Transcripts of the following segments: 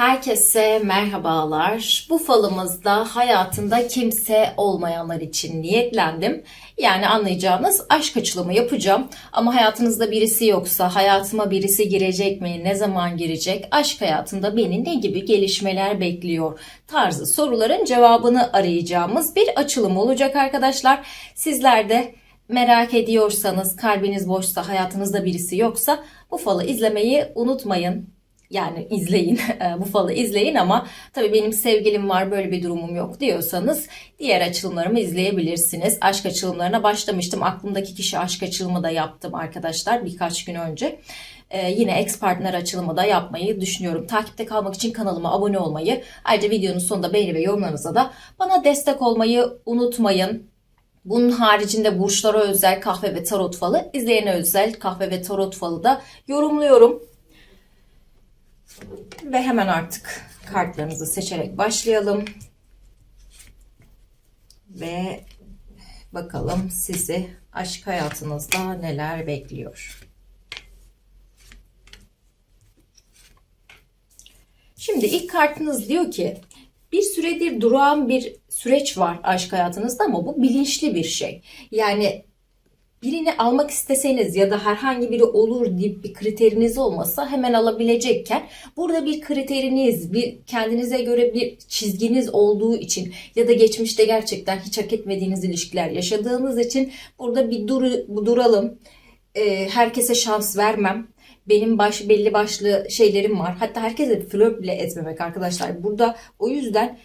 Herkese merhabalar. Bu falımızda hayatında kimse olmayanlar için niyetlendim. Yani anlayacağınız aşk açılımı yapacağım. Ama hayatınızda birisi yoksa, hayatıma birisi girecek mi, ne zaman girecek, aşk hayatında beni ne gibi gelişmeler bekliyor tarzı soruların cevabını arayacağımız bir açılım olacak arkadaşlar. Sizler de merak ediyorsanız, kalbiniz boşsa, hayatınızda birisi yoksa bu falı izlemeyi unutmayın. Yani izleyin, bu falı izleyin ama tabii benim sevgilim var böyle bir durumum yok diyorsanız diğer açılımlarımı izleyebilirsiniz. Aşk açılımlarına başlamıştım. Aklımdaki kişi aşk açılımı da yaptım arkadaşlar birkaç gün önce. Ee, yine ex partner açılımı da yapmayı düşünüyorum. Takipte kalmak için kanalıma abone olmayı, ayrıca videonun sonunda beğeni ve yorumlarınıza da bana destek olmayı unutmayın. Bunun haricinde burçlara özel kahve ve tarot falı, izleyene özel kahve ve tarot falı da yorumluyorum. Ve hemen artık kartlarınızı seçerek başlayalım. Ve bakalım sizi aşk hayatınızda neler bekliyor. Şimdi ilk kartınız diyor ki bir süredir durağan bir süreç var aşk hayatınızda ama bu bilinçli bir şey. Yani birini almak isteseniz ya da herhangi biri olur deyip bir kriteriniz olmasa hemen alabilecekken burada bir kriteriniz, bir kendinize göre bir çizginiz olduğu için ya da geçmişte gerçekten hiç hak etmediğiniz ilişkiler yaşadığınız için burada bir dur duralım. Ee, herkese şans vermem. Benim baş, belli başlı şeylerim var. Hatta herkese flört bile etmemek arkadaşlar. Burada o yüzden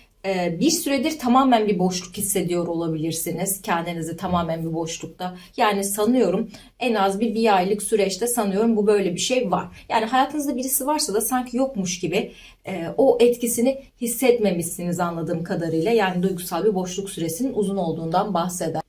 bir süredir tamamen bir boşluk hissediyor olabilirsiniz. Kendinizi tamamen bir boşlukta. Yani sanıyorum en az bir bir aylık süreçte sanıyorum bu böyle bir şey var. Yani hayatınızda birisi varsa da sanki yokmuş gibi e, o etkisini hissetmemişsiniz anladığım kadarıyla. Yani duygusal bir boşluk süresinin uzun olduğundan bahseder.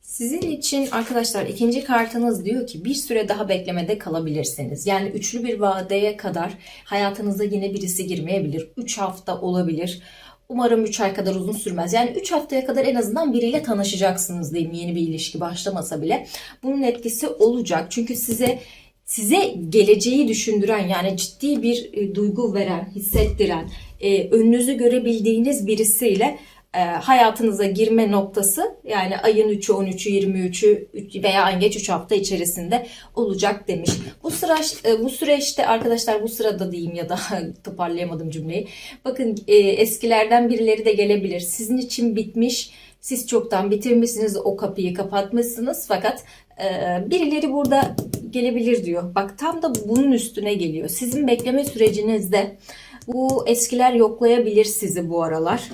Sizin için arkadaşlar ikinci kartınız diyor ki bir süre daha beklemede kalabilirsiniz. Yani üçlü bir vadeye kadar hayatınıza yine birisi girmeyebilir. 3 hafta olabilir. Umarım 3 ay kadar uzun sürmez. Yani 3 haftaya kadar en azından biriyle tanışacaksınız diyeyim yeni bir ilişki başlamasa bile. Bunun etkisi olacak. Çünkü size size geleceği düşündüren yani ciddi bir e, duygu veren, hissettiren, e, önünüzü görebildiğiniz birisiyle e, hayatınıza girme noktası yani ayın 3'ü, 13'ü, 23'ü veya en geç 3 hafta içerisinde olacak demiş. Bu sıra e, bu süreçte arkadaşlar bu sırada diyeyim ya da toparlayamadım cümleyi. Bakın e, eskilerden birileri de gelebilir. Sizin için bitmiş siz çoktan bitirmişsiniz o kapıyı kapatmışsınız fakat e, birileri burada gelebilir diyor. Bak tam da bunun üstüne geliyor. Sizin bekleme sürecinizde bu eskiler yoklayabilir sizi bu aralar.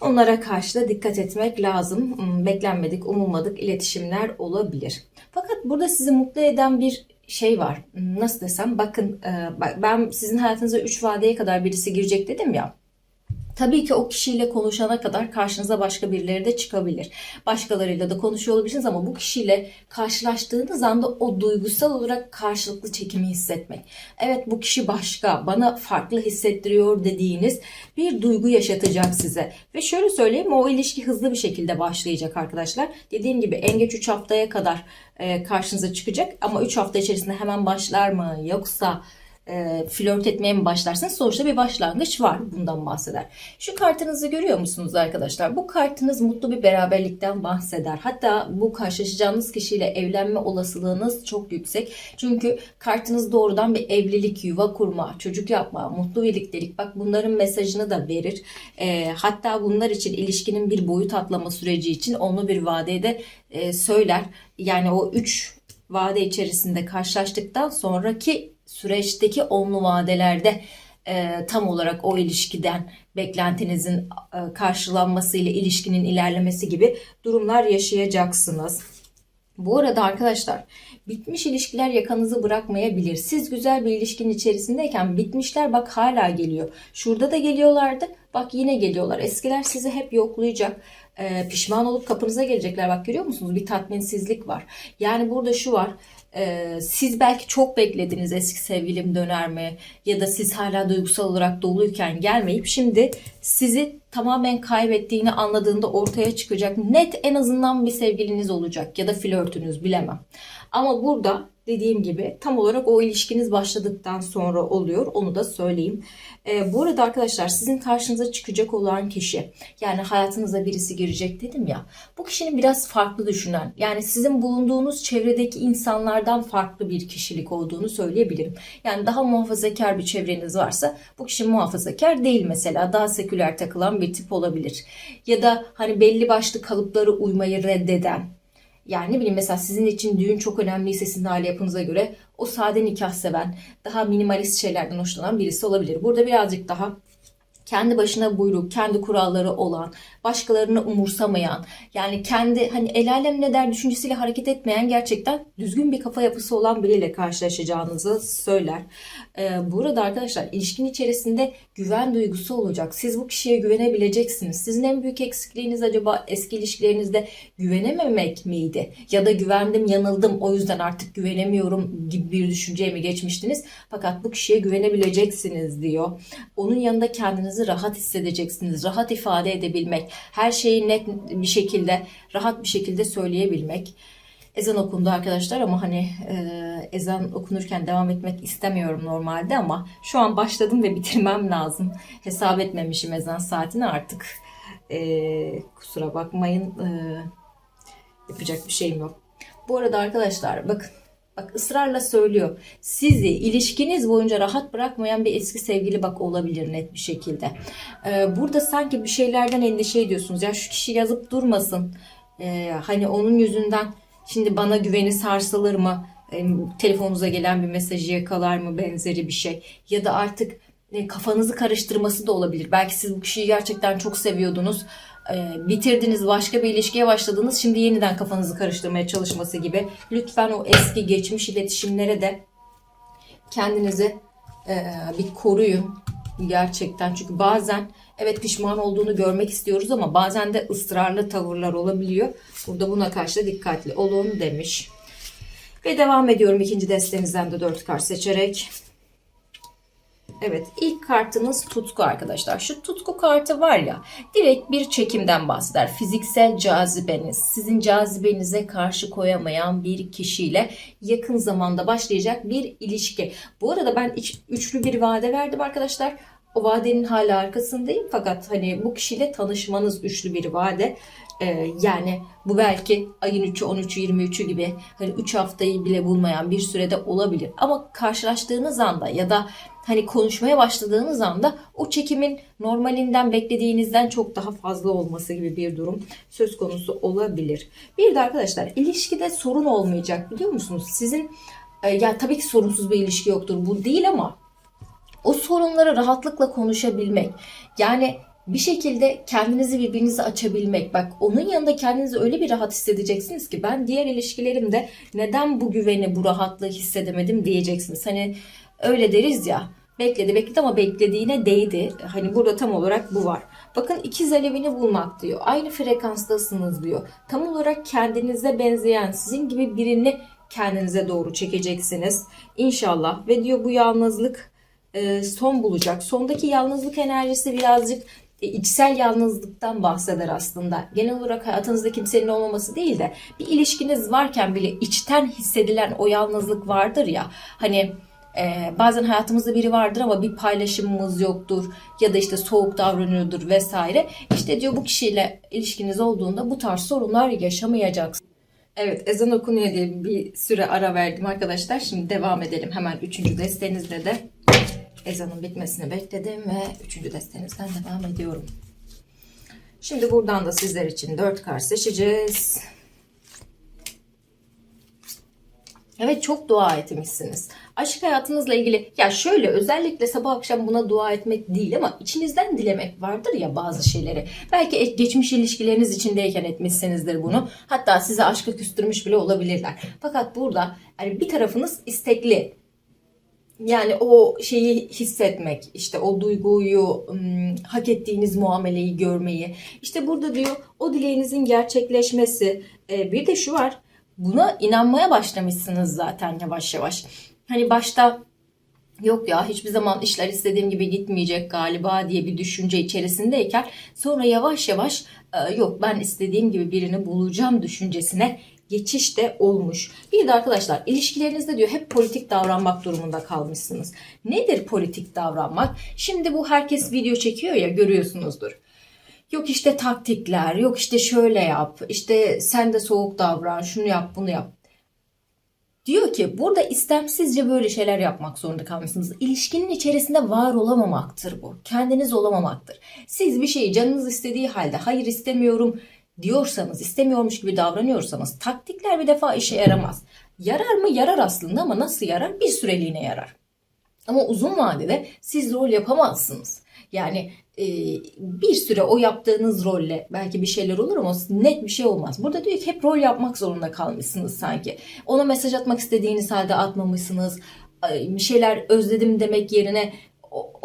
Onlara karşı da dikkat etmek lazım. Hmm, Beklenmedik, umulmadık iletişimler olabilir. Fakat burada sizi mutlu eden bir şey var. Hmm, Nasıl desem bakın e, ben sizin hayatınıza 3 vadeye kadar birisi girecek dedim ya. Tabii ki o kişiyle konuşana kadar karşınıza başka birileri de çıkabilir. Başkalarıyla da konuşuyor olabilirsiniz ama bu kişiyle karşılaştığınız anda o duygusal olarak karşılıklı çekimi hissetmek. Evet bu kişi başka, bana farklı hissettiriyor dediğiniz bir duygu yaşatacak size. Ve şöyle söyleyeyim o ilişki hızlı bir şekilde başlayacak arkadaşlar. Dediğim gibi en geç 3 haftaya kadar e, karşınıza çıkacak ama 3 hafta içerisinde hemen başlar mı yoksa e, flört etmeye mi başlarsınız? Sonuçta bir başlangıç var. Bundan bahseder. Şu kartınızı görüyor musunuz arkadaşlar? Bu kartınız mutlu bir beraberlikten bahseder. Hatta bu karşılaşacağınız kişiyle evlenme olasılığınız çok yüksek. Çünkü kartınız doğrudan bir evlilik, yuva kurma, çocuk yapma, mutlu birliktelik. Bak bunların mesajını da verir. E, hatta bunlar için ilişkinin bir boyut atlama süreci için onu bir vadede e, söyler. Yani o üç vade içerisinde karşılaştıktan sonraki süreçteki onlu vadelerde e, tam olarak o ilişkiden beklentinizin e, karşılanması ile ilişkinin ilerlemesi gibi durumlar yaşayacaksınız. Bu arada arkadaşlar bitmiş ilişkiler yakanızı bırakmayabilir. Siz güzel bir ilişkinin içerisindeyken bitmişler bak hala geliyor. Şurada da geliyorlardı bak yine geliyorlar. Eskiler sizi hep yoklayacak. Ee, pişman olup kapınıza gelecekler. Bak görüyor musunuz? Bir tatminsizlik var. Yani burada şu var. Ee, siz belki çok beklediniz eski sevgilim döner mi? Ya da siz hala duygusal olarak doluyken gelmeyip şimdi sizi tamamen kaybettiğini anladığında ortaya çıkacak. Net en azından bir sevgiliniz olacak ya da flörtünüz bilemem. Ama burada dediğim gibi tam olarak o ilişkiniz başladıktan sonra oluyor. Onu da söyleyeyim. Ee, bu arada arkadaşlar sizin karşınıza çıkacak olan kişi yani hayatınıza birisi girecek dedim ya. Bu kişinin biraz farklı düşünen yani sizin bulunduğunuz çevredeki insanlardan farklı bir kişilik olduğunu söyleyebilirim. Yani daha muhafazakar bir çevreniz varsa bu kişi muhafazakar değil mesela. Daha seküler takılan bir tip olabilir. Ya da hani belli başlı kalıpları uymayı reddeden yani ne bileyim mesela sizin için düğün çok önemliyse sizin aile yapınıza göre o sade nikah seven, daha minimalist şeylerden hoşlanan birisi olabilir. Burada birazcık daha kendi başına buyruk, kendi kuralları olan, başkalarını umursamayan, yani kendi hani el alem ne der düşüncesiyle hareket etmeyen gerçekten düzgün bir kafa yapısı olan biriyle karşılaşacağınızı söyler. Ee, burada arkadaşlar ilişkin içerisinde güven duygusu olacak. Siz bu kişiye güvenebileceksiniz. Sizin en büyük eksikliğiniz acaba eski ilişkilerinizde güvenememek miydi? Ya da güvendim, yanıldım, o yüzden artık güvenemiyorum gibi bir düşünceye mi geçmiştiniz? Fakat bu kişiye güvenebileceksiniz diyor. Onun yanında kendinizi rahat hissedeceksiniz. Rahat ifade edebilmek, her şeyi net bir şekilde, rahat bir şekilde söyleyebilmek. Ezan okundu arkadaşlar ama hani e, ezan okunurken devam etmek istemiyorum normalde ama şu an başladım ve bitirmem lazım. Hesap etmemişim ezan saatini artık. E, kusura bakmayın. E, yapacak bir şeyim yok. Bu arada arkadaşlar bakın Bak ısrarla söylüyor. Sizi ilişkiniz boyunca rahat bırakmayan bir eski sevgili bak olabilir net bir şekilde. Ee, burada sanki bir şeylerden endişe ediyorsunuz. Ya şu kişi yazıp durmasın. Ee, hani onun yüzünden şimdi bana güveni sarsılır mı? Ee, telefonunuza gelen bir mesajı yakalar mı benzeri bir şey. Ya da artık e, kafanızı karıştırması da olabilir. Belki siz bu kişiyi gerçekten çok seviyordunuz. E, bitirdiniz, başka bir ilişkiye başladınız. Şimdi yeniden kafanızı karıştırmaya çalışması gibi. Lütfen o eski geçmiş iletişimlere de kendinizi e, bir koruyun. Gerçekten çünkü bazen evet pişman olduğunu görmek istiyoruz ama bazen de ısrarlı tavırlar olabiliyor. Burada buna karşı da dikkatli olun demiş. Ve devam ediyorum ikinci destemizden de dört kart seçerek. Evet ilk kartınız tutku arkadaşlar. Şu tutku kartı var ya direkt bir çekimden bahseder. Fiziksel cazibeniz sizin cazibenize karşı koyamayan bir kişiyle yakın zamanda başlayacak bir ilişki. Bu arada ben iç, üçlü bir vade verdim arkadaşlar. O vadenin hala arkasındayım fakat hani bu kişiyle tanışmanız üçlü bir vade. Ee, yani bu belki ayın 3'ü, 13'ü, 23'ü gibi hani 3 haftayı bile bulmayan bir sürede olabilir. Ama karşılaştığınız anda ya da hani konuşmaya başladığınız anda o çekimin normalinden beklediğinizden çok daha fazla olması gibi bir durum söz konusu olabilir. Bir de arkadaşlar ilişkide sorun olmayacak biliyor musunuz? Sizin e, ya tabii ki sorunsuz bir ilişki yoktur bu değil ama o sorunları rahatlıkla konuşabilmek. Yani bir şekilde kendinizi birbirinize açabilmek. Bak onun yanında kendinizi öyle bir rahat hissedeceksiniz ki ben diğer ilişkilerimde neden bu güveni, bu rahatlığı hissedemedim diyeceksiniz. Hani öyle deriz ya. Bekledi bekledi ama beklediğine değdi. Hani burada tam olarak bu var. Bakın ikiz alevini bulmak diyor. Aynı frekanstasınız diyor. Tam olarak kendinize benzeyen sizin gibi birini kendinize doğru çekeceksiniz. İnşallah. Ve diyor bu yalnızlık e, son bulacak. Sondaki yalnızlık enerjisi birazcık e, içsel yalnızlıktan bahseder aslında. Genel olarak hayatınızda kimsenin olmaması değil de bir ilişkiniz varken bile içten hissedilen o yalnızlık vardır ya. Hani ee, bazen hayatımızda biri vardır ama bir paylaşımımız yoktur ya da işte soğuk davranıyordur vesaire. İşte diyor bu kişiyle ilişkiniz olduğunda bu tarz sorunlar yaşamayacaksınız. Evet ezan okunuyor diye bir süre ara verdim arkadaşlar. Şimdi devam edelim hemen üçüncü destenizde de ezanın bitmesini bekledim ve üçüncü destenizden devam ediyorum. Şimdi buradan da sizler için dört kart seçeceğiz. Evet çok dua etmişsiniz. Aşk hayatınızla ilgili ya şöyle özellikle sabah akşam buna dua etmek değil ama içinizden dilemek vardır ya bazı şeyleri. Belki geçmiş ilişkileriniz içindeyken etmişsinizdir bunu. Hatta size aşkı küstürmüş bile olabilirler. Fakat burada yani bir tarafınız istekli. Yani o şeyi hissetmek, işte o duyguyu, hak ettiğiniz muameleyi görmeyi. İşte burada diyor o dileğinizin gerçekleşmesi. Ee, bir de şu var buna inanmaya başlamışsınız zaten yavaş yavaş. Hani başta yok ya hiçbir zaman işler istediğim gibi gitmeyecek galiba diye bir düşünce içerisindeyken sonra yavaş yavaş e, yok ben istediğim gibi birini bulacağım düşüncesine geçiş de olmuş. Bir de arkadaşlar ilişkilerinizde diyor hep politik davranmak durumunda kalmışsınız. Nedir politik davranmak? Şimdi bu herkes video çekiyor ya görüyorsunuzdur. Yok işte taktikler, yok işte şöyle yap, işte sen de soğuk davran, şunu yap, bunu yap. Diyor ki burada istemsizce böyle şeyler yapmak zorunda kalmışsınız. İlişkinin içerisinde var olamamaktır bu. Kendiniz olamamaktır. Siz bir şeyi canınız istediği halde hayır istemiyorum diyorsanız, istemiyormuş gibi davranıyorsanız taktikler bir defa işe yaramaz. Yarar mı? Yarar aslında ama nasıl yarar? Bir süreliğine yarar. Ama uzun vadede siz rol yapamazsınız. Yani e, bir süre o yaptığınız rolle belki bir şeyler olur ama net bir şey olmaz. Burada diyor ki hep rol yapmak zorunda kalmışsınız sanki. Ona mesaj atmak istediğiniz halde atmamışsınız. Bir şeyler özledim demek yerine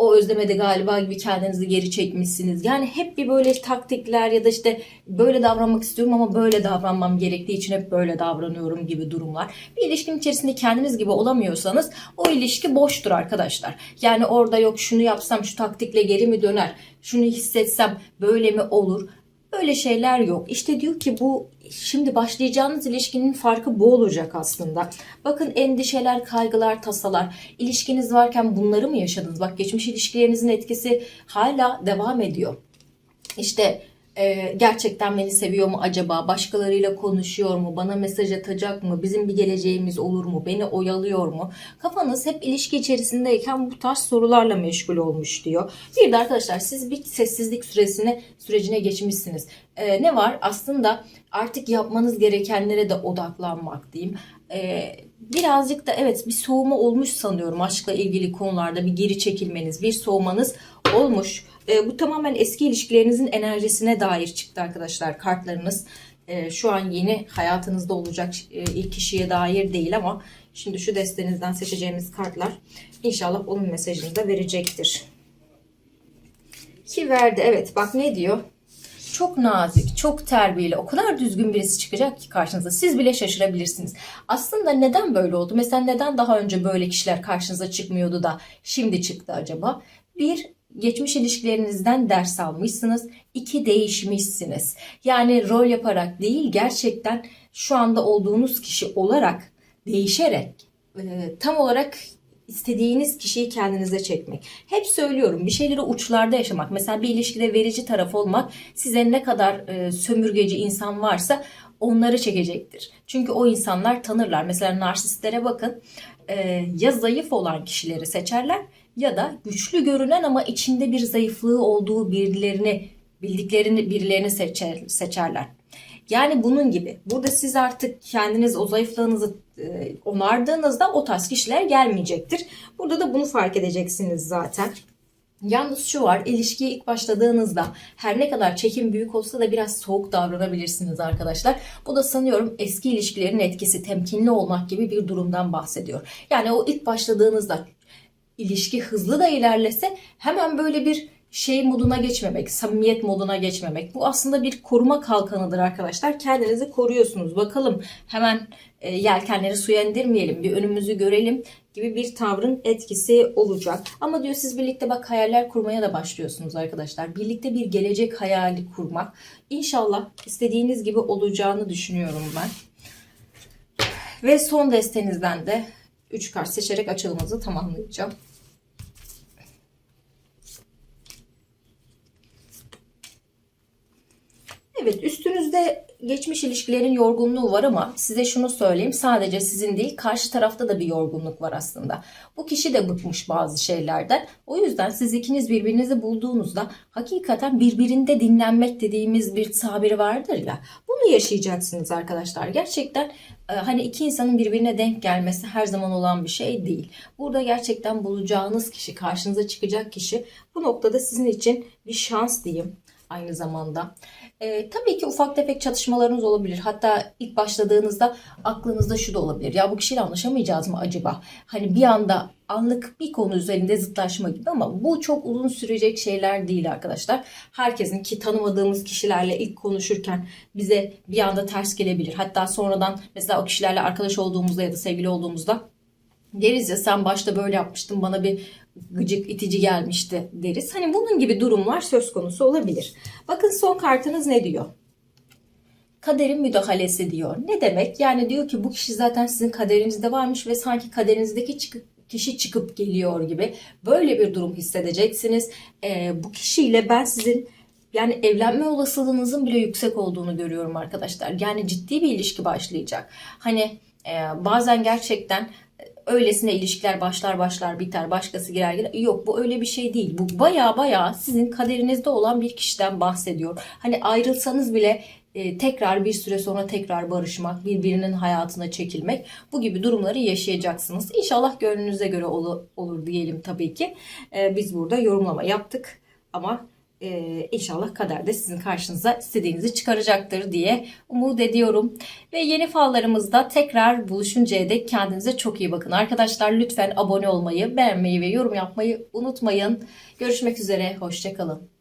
o, özlemedi galiba gibi kendinizi geri çekmişsiniz. Yani hep bir böyle taktikler ya da işte böyle davranmak istiyorum ama böyle davranmam gerektiği için hep böyle davranıyorum gibi durumlar. Bir ilişkinin içerisinde kendiniz gibi olamıyorsanız o ilişki boştur arkadaşlar. Yani orada yok şunu yapsam şu taktikle geri mi döner? Şunu hissetsem böyle mi olur? Öyle şeyler yok. İşte diyor ki bu şimdi başlayacağınız ilişkinin farkı bu olacak aslında. Bakın endişeler, kaygılar, tasalar. İlişkiniz varken bunları mı yaşadınız? Bak geçmiş ilişkilerinizin etkisi hala devam ediyor. İşte e, gerçekten beni seviyor mu acaba? Başkalarıyla konuşuyor mu? Bana mesaj atacak mı? Bizim bir geleceğimiz olur mu? Beni oyalıyor mu? Kafanız hep ilişki içerisindeyken bu tarz sorularla meşgul olmuş diyor. Bir de arkadaşlar siz bir sessizlik süresine sürecine geçmişsiniz. E, ne var? Aslında artık yapmanız gerekenlere de odaklanmak diyeyim. E, birazcık da evet bir soğuma olmuş sanıyorum aşkla ilgili konularda bir geri çekilmeniz, bir soğumanız olmuş. E, bu tamamen eski ilişkilerinizin enerjisine dair çıktı arkadaşlar kartlarınız. E, şu an yeni hayatınızda olacak e, ilk kişiye dair değil ama şimdi şu destenizden seçeceğimiz kartlar inşallah onun mesajını da verecektir. Ki verdi evet bak ne diyor? Çok nazik, çok terbiyeli, o kadar düzgün birisi çıkacak ki karşınıza. Siz bile şaşırabilirsiniz. Aslında neden böyle oldu? Mesela neden daha önce böyle kişiler karşınıza çıkmıyordu da şimdi çıktı acaba? Bir, geçmiş ilişkilerinizden ders almışsınız. İki, değişmişsiniz. Yani rol yaparak değil, gerçekten şu anda olduğunuz kişi olarak değişerek e, tam olarak istediğiniz kişiyi kendinize çekmek. Hep söylüyorum bir şeyleri uçlarda yaşamak. Mesela bir ilişkide verici taraf olmak size ne kadar e, sömürgeci insan varsa onları çekecektir. Çünkü o insanlar tanırlar. Mesela narsistlere bakın e, ya zayıf olan kişileri seçerler ya da güçlü görünen ama içinde bir zayıflığı olduğu birilerini bildiklerini birilerini seçer, seçerler. Yani bunun gibi. Burada siz artık kendiniz o zayıflığınızı e, onardığınızda o tarz kişiler gelmeyecektir. Burada da bunu fark edeceksiniz zaten. Yalnız şu var, ilişkiye ilk başladığınızda her ne kadar çekim büyük olsa da biraz soğuk davranabilirsiniz arkadaşlar. Bu da sanıyorum eski ilişkilerin etkisi, temkinli olmak gibi bir durumdan bahsediyor. Yani o ilk başladığınızda ilişki hızlı da ilerlese hemen böyle bir şey moduna geçmemek, samimiyet moduna geçmemek. Bu aslında bir koruma kalkanıdır arkadaşlar. Kendinizi koruyorsunuz. Bakalım hemen e, yelkenleri suya indirmeyelim, bir önümüzü görelim gibi bir tavrın etkisi olacak. Ama diyor siz birlikte bak hayaller kurmaya da başlıyorsunuz arkadaşlar. Birlikte bir gelecek hayali kurmak. İnşallah istediğiniz gibi olacağını düşünüyorum ben. Ve son destenizden de 3 kart seçerek açılımımızı tamamlayacağım. Evet üstünüzde geçmiş ilişkilerin yorgunluğu var ama size şunu söyleyeyim sadece sizin değil karşı tarafta da bir yorgunluk var aslında. Bu kişi de bıkmış bazı şeylerden. O yüzden siz ikiniz birbirinizi bulduğunuzda hakikaten birbirinde dinlenmek dediğimiz bir tabiri vardır ya. Bunu yaşayacaksınız arkadaşlar. Gerçekten e, hani iki insanın birbirine denk gelmesi her zaman olan bir şey değil. Burada gerçekten bulacağınız kişi, karşınıza çıkacak kişi bu noktada sizin için bir şans diyeyim aynı zamanda. Ee, tabii ki ufak tefek çatışmalarınız olabilir. Hatta ilk başladığınızda aklınızda şu da olabilir. Ya bu kişiyle anlaşamayacağız mı acaba? Hani bir anda anlık bir konu üzerinde zıtlaşma gibi ama bu çok uzun sürecek şeyler değil arkadaşlar. Herkesin ki tanımadığımız kişilerle ilk konuşurken bize bir anda ters gelebilir. Hatta sonradan mesela o kişilerle arkadaş olduğumuzda ya da sevgili olduğumuzda deriz ya sen başta böyle yapmıştın bana bir gıcık itici gelmişti deriz. Hani bunun gibi durumlar söz konusu olabilir. Bakın son kartınız ne diyor? kaderin müdahalesi diyor. Ne demek? Yani diyor ki bu kişi zaten sizin kaderinizde varmış ve sanki kaderinizdeki çıkıp kişi çıkıp geliyor gibi böyle bir durum hissedeceksiniz. Ee, bu kişiyle ben sizin yani evlenme olasılığınızın bile yüksek olduğunu görüyorum arkadaşlar. Yani ciddi bir ilişki başlayacak. Hani e, bazen gerçekten öylesine ilişkiler başlar başlar biter başkası girer girer. Yok bu öyle bir şey değil. Bu baya baya sizin kaderinizde olan bir kişiden bahsediyor. Hani ayrılsanız bile e, tekrar bir süre sonra tekrar barışmak, birbirinin hayatına çekilmek bu gibi durumları yaşayacaksınız. İnşallah gönlünüze göre olu- olur diyelim tabii ki. E, biz burada yorumlama yaptık ama e, inşallah kader de sizin karşınıza istediğinizi çıkaracaktır diye umut ediyorum. Ve yeni fallarımızda tekrar buluşuncaya dek kendinize çok iyi bakın. Arkadaşlar lütfen abone olmayı, beğenmeyi ve yorum yapmayı unutmayın. Görüşmek üzere, hoşçakalın.